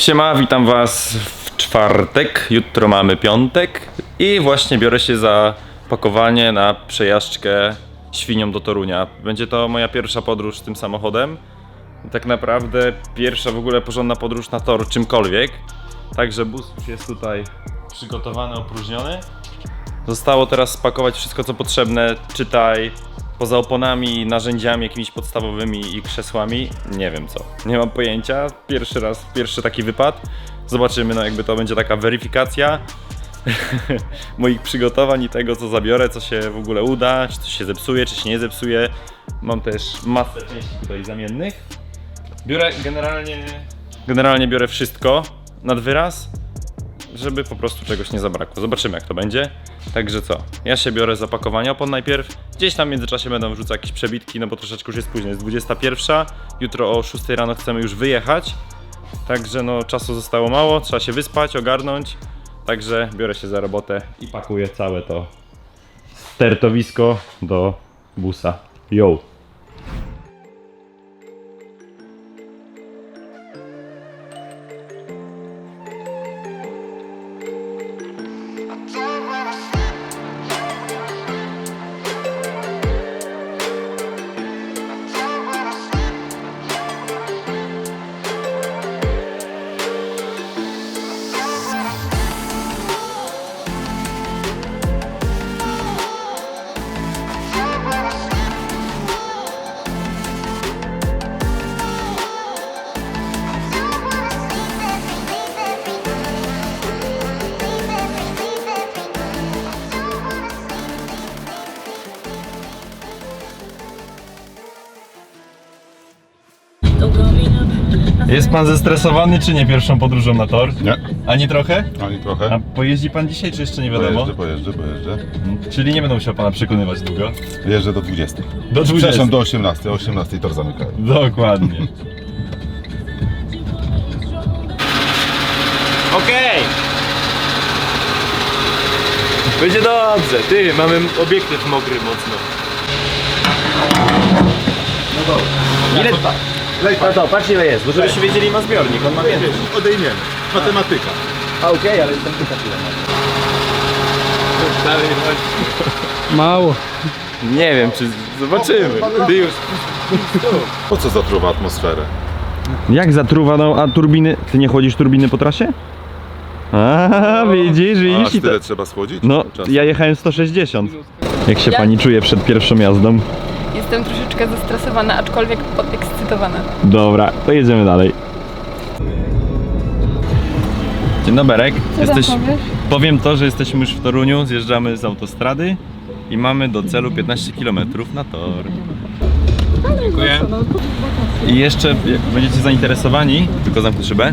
Siema, witam was w czwartek, jutro mamy piątek i właśnie biorę się za pakowanie na przejażdżkę świnią do Torunia. Będzie to moja pierwsza podróż tym samochodem. Tak naprawdę pierwsza w ogóle porządna podróż na tor czymkolwiek. Także bus już jest tutaj przygotowany, opróżniony. Zostało teraz spakować wszystko co potrzebne, czytaj poza oponami, narzędziami jakimiś podstawowymi i krzesłami. Nie wiem co. Nie mam pojęcia. Pierwszy raz, pierwszy taki wypad. Zobaczymy, no jakby to będzie taka weryfikacja moich przygotowań i tego co zabiorę, co się w ogóle uda, czy to się zepsuje, czy się nie zepsuje. Mam też masę części tutaj zamiennych. Biorę generalnie, generalnie biorę wszystko nad wyraz żeby po prostu czegoś nie zabrakło. Zobaczymy jak to będzie. Także co? Ja się biorę za pakowanie opon najpierw. Gdzieś tam w międzyczasie będą wrzucać jakieś przebitki, no bo troszeczkę już jest późno. Jest 21. Jutro o 6 rano chcemy już wyjechać. Także no czasu zostało mało, trzeba się wyspać, ogarnąć. Także biorę się za robotę i pakuję całe to stertowisko do busa. Yo! Jest pan zestresowany czy nie pierwszą podróżą na tor? Nie, Ani trochę? ani trochę. A pojeździ pan dzisiaj, czy jeszcze nie wiadomo? Pojeżdżę, pojeżdżę, pojeżdżę. Czyli nie będę musiał pana przekonywać długo. Jeżdżę do 20. Do 20. Przepraszam, do 18. O 18 tor zamykają. Dokładnie. Okej! Będzie dobrze, ty, mamy obiektyw mokry mocno. No dobra. Ile? Lej No to, patrz ile jest, bo żebyście wiedzieli ma zbiornik, on ma więcej. Odejmiemy. Matematyka. A okej, ale jestem pytać ile ma. Mało. Nie wiem, czy zobaczymy. Ty już. Po co zatruwa atmosferę? Jak zatruwa, no, a turbiny... Ty nie chłodzisz turbiny po trasie? A, widzisz, A widzisz i to... tyle trzeba schłodzić? No, Czas. ja jechałem 160. Jak się Ja- pani czuje przed pierwszą jazdą? Jestem troszeczkę zestresowana, aczkolwiek podekscytowana. Dobra, to jedziemy dalej. Dzień dobry. Jesteś... Powiem to, że jesteśmy już w Toruniu, zjeżdżamy z autostrady i mamy do celu 15 km na tor. Dziękuję. I jeszcze, jak będziecie zainteresowani, tylko zamknę szybę,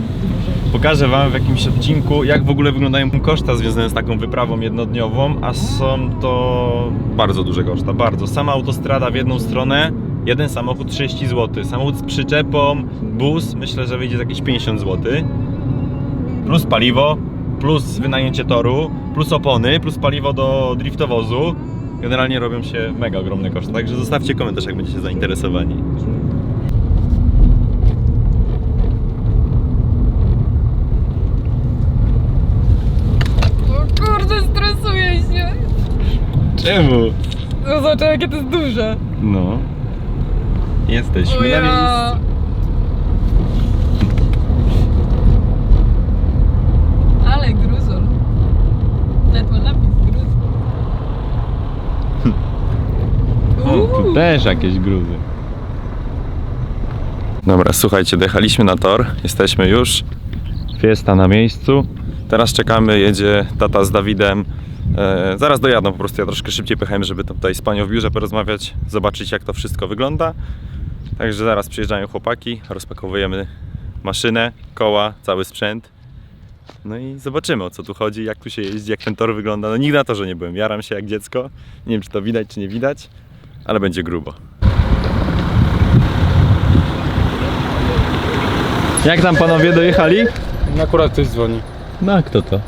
pokażę Wam w jakimś odcinku, jak w ogóle wyglądają koszta związane z taką wyprawą jednodniową, a są to bardzo duże koszta, bardzo. Sama autostrada w jedną stronę, jeden samochód 30 zł, samochód z przyczepą, bus, myślę, że wyjdzie jakieś 50 zł plus paliwo, plus wynajęcie toru, plus opony, plus paliwo do driftowozu. Generalnie robią się mega ogromne koszty, także zostawcie komentarz, jak będziecie zainteresowani. O kurde, stresuję się. Czemu? No zobacz, jakie to jest duże. No. Jesteśmy na miejscu. Ale gruzol. Nawet ma napis gruzol. O, tu też jakieś gruzy. Dobra, słuchajcie, dojechaliśmy na tor, jesteśmy już. Fiesta na miejscu. Teraz czekamy, jedzie tata z Dawidem. E, zaraz dojadą po prostu, ja troszkę szybciej pojechałem, żeby tutaj z panią w biurze porozmawiać, zobaczyć jak to wszystko wygląda. Także zaraz przyjeżdżają chłopaki, rozpakowujemy maszynę, koła, cały sprzęt. No i zobaczymy o co tu chodzi, jak tu się jeździ, jak ten tor wygląda. No nigdy na torze nie byłem, jaram się jak dziecko. Nie wiem czy to widać, czy nie widać, ale będzie grubo. Jak tam panowie dojechali? Akurat ktoś dzwoni. No a kto to?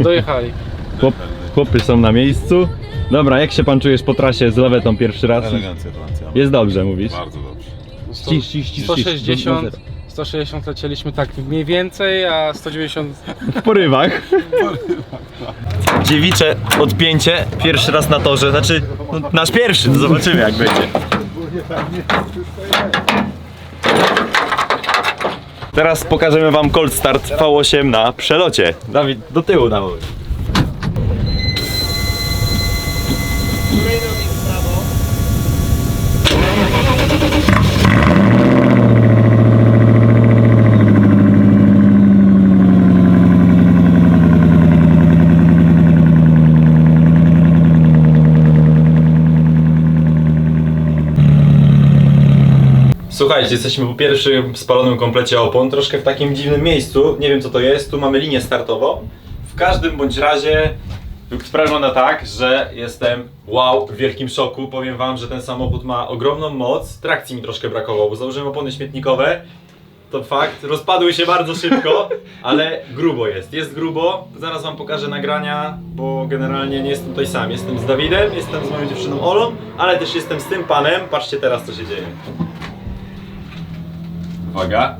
Dojechali. Chłop, chłopy są na miejscu. Dobra, jak się pan czujesz po trasie z lewetą pierwszy raz? Elegancja, elegancja. Jest dobrze, mówisz? Bardzo dobrze. Ścisz, ścisz, ścisz, ścisz. 160, 160 lecieliśmy tak mniej więcej, a 190 W porywach. Dziewicze odpięcie, pierwszy raz na torze, znaczy no, nasz pierwszy, to zobaczymy jak będzie. Teraz pokażemy wam cold start V8 na przelocie. Dawid, do tyłu na Słuchajcie, jesteśmy po pierwszym spalonym komplecie opon, troszkę w takim dziwnym miejscu, nie wiem co to jest, tu mamy linię startową. W każdym bądź razie sprawa wygląda tak, że jestem wow, w wielkim szoku, powiem wam, że ten samochód ma ogromną moc, trakcji mi troszkę brakowało, bo założyłem opony śmietnikowe, to fakt, rozpadły się bardzo szybko, ale grubo jest, jest grubo, zaraz wam pokażę nagrania, bo generalnie nie jestem tutaj sam, jestem z Dawidem, jestem z moją dziewczyną Olą, ale też jestem z tym panem, patrzcie teraz co się dzieje. Uwaga.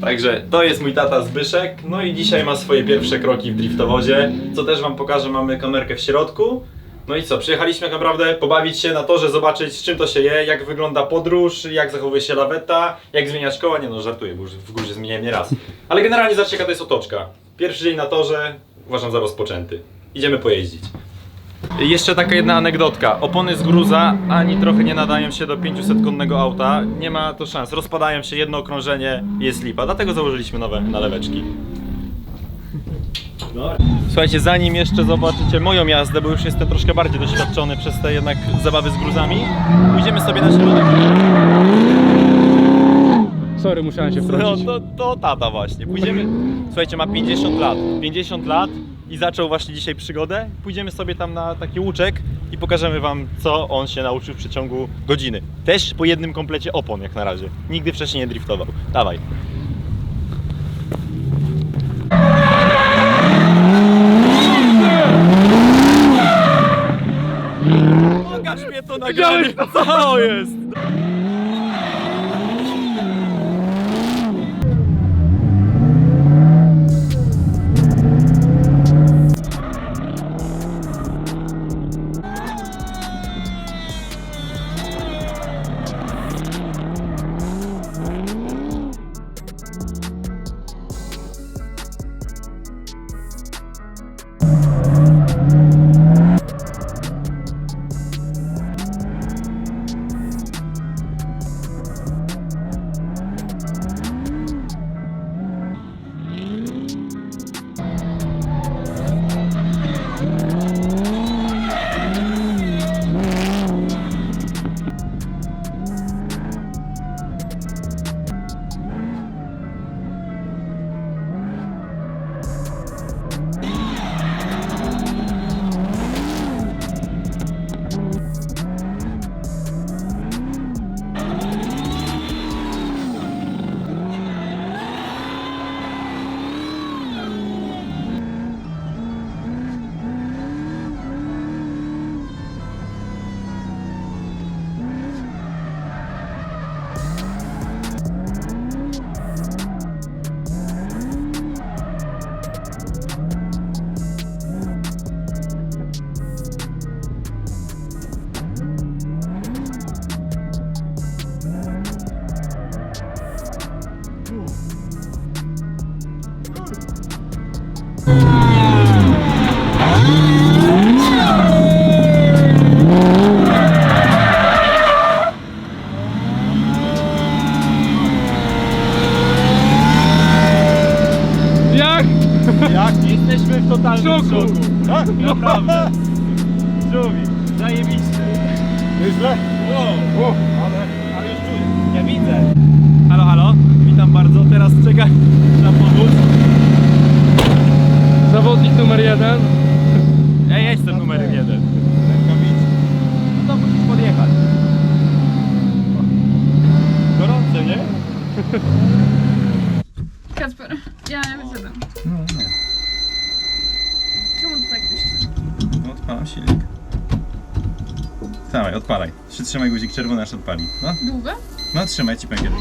Także to jest mój tata Zbyszek, no i dzisiaj ma swoje pierwsze kroki w driftowozie, co też wam pokażę, mamy kamerkę w środku. No i co, przyjechaliśmy tak naprawdę pobawić się na torze, zobaczyć z czym to się je, jak wygląda podróż, jak zachowuje się laweta, jak zmieniać koła, nie no żartuję, bo już w górze zmieniałem nie raz. Ale generalnie zobaczcie jaka to jest otoczka. Pierwszy dzień na torze, uważam za rozpoczęty. Idziemy pojeździć. Jeszcze taka jedna anegdotka. Opony z gruza ani trochę nie nadają się do 500-konnego auta. Nie ma to szans. Rozpadają się jedno okrążenie jest lipa. Dlatego założyliśmy nowe naleweczki. Słuchajcie, zanim jeszcze zobaczycie moją jazdę, bo już jestem troszkę bardziej doświadczony przez te jednak zabawy z gruzami, pójdziemy sobie na środek. Sorry, musiałem się No wtrącić. to, to tata właśnie. Pójdziemy. Słuchajcie, ma 50 lat. 50 lat i zaczął właśnie dzisiaj przygodę. Pójdziemy sobie tam na taki łuczek i pokażemy wam, co on się nauczył w przeciągu godziny. Też po jednym komplecie opon, jak na razie. Nigdy wcześniej nie driftował. Dawaj. Pokaż mnie to nagranie, co jest? Jak? Jesteśmy w totalnym Szoku. szoku. Tak? Naprawdę. Żółwi, zajebiście. Nieźle? Wow. Ale, ale już czuję. Ja widzę. Halo, halo. Witam bardzo. Teraz czekam na powóz. Zawodnik numer jeden. Ja jestem numerem jeden. No to musisz podjechać. Gorące, nie? Kasper, ja nie wysiadam. Czemu to tak piszczy? No, Odpalam silnik. Dawaj, odpalaj. Przytrzymaj guzik czerwony, aż odpali. No, Długo? no trzymaj ci pękiel.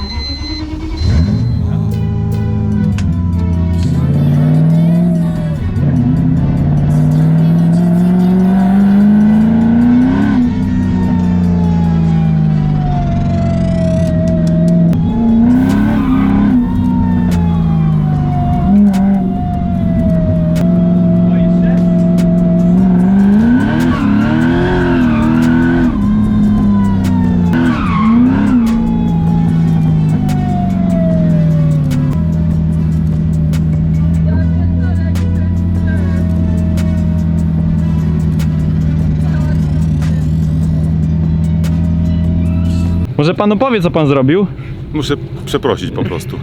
Może pan opowie, co pan zrobił? Muszę przeprosić po prostu.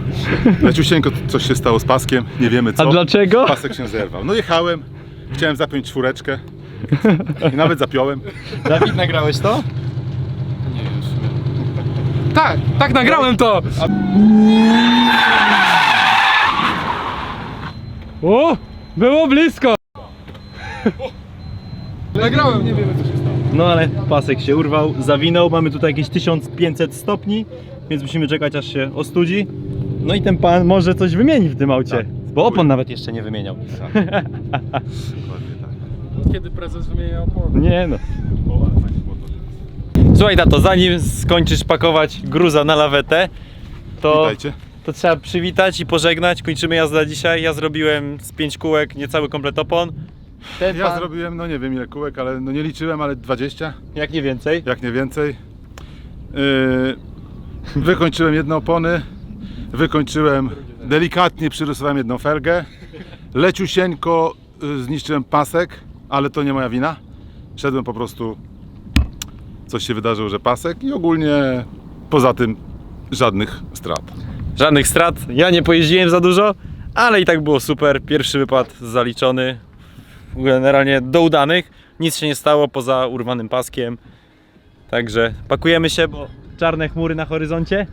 Leciusieńko coś się stało z paskiem, nie wiemy co. A dlaczego? Pasek się zerwał. No jechałem, chciałem zapiąć czwóreczkę. I nawet zapiąłem. Dawid, nagrałeś to? Nie wiem w sumie. Tak, tak nagrałem to! O! Było blisko! Nagrałem, nie wiemy co się stało. No ale pasek się urwał, zawinął, mamy tutaj jakieś 1500 stopni, więc musimy czekać aż się ostudzi. No i ten pan może coś wymieni w tym aucie, Tak. bo opon nawet jeszcze nie wymieniał. Dokładnie tak. Kiedy prezes wymienia opony? Nie no. O, ale fajnie było to. Słuchaj, tato, zanim skończysz pakować gruza na lawetę, to, Witajcie. to trzeba przywitać i pożegnać. Kończymy jazdę dzisiaj. Ja zrobiłem z pięć kółek niecały komplet opon. Ten Ja pan, zrobiłem, no nie wiem ile kółek, ale no nie liczyłem, ale 20, jak nie więcej. jak nie więcej. Yy, wykończyłem jedne opony, wykończyłem, delikatnie przyrysowałem jedną felgę. Leciusieńko y, zniszczyłem pasek, ale to nie moja wina. Szedłem po prostu, coś się wydarzyło, że pasek i ogólnie poza tym żadnych strat. Żadnych strat. Ja nie pojeździłem za dużo, ale i tak było super. Pierwszy wypad zaliczony. Generalnie do udanych. Nic się nie stało poza urwanym paskiem. Także pakujemy się, bo czarne chmury na horyzoncie.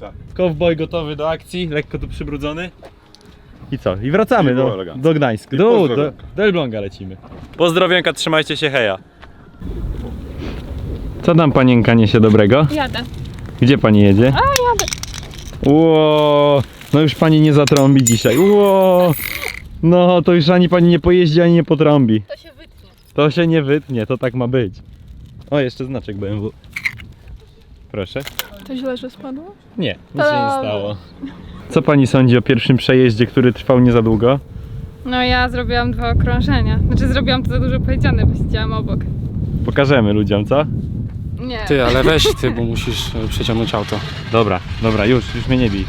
Tak. Cowboy gotowy do akcji, lekko tu przybrudzony. I co? I wracamy I do, do Gdańsk. Do, do, do Elbląga lecimy. Pozdrowionka, trzymajcie się, heja. Co tam panienka niesie dobrego? Jadę. Gdzie pani jedzie? A, jadę. Ło, no już pani nie zatrąbi dzisiaj. Ło, no to już ani pani nie pojeździ, ani nie potrąbi. To się wytnie. To się nie wytnie, to tak ma być. O, jeszcze znaczek BMW. Proszę. To źle, że spadło? Nie, nic się nie stało. Co pani sądzi o pierwszym przejeździe, który trwał nie za długo? No ja zrobiłam dwa okrążenia. Znaczy zrobiłam to za dużo powiedziane, bo siedziałam obok. Pokażemy ludziom, co? Nie. Ty, ale weź ty, bo musisz e, przeciągnąć auto. Dobra, dobra, już, już mnie nie bij.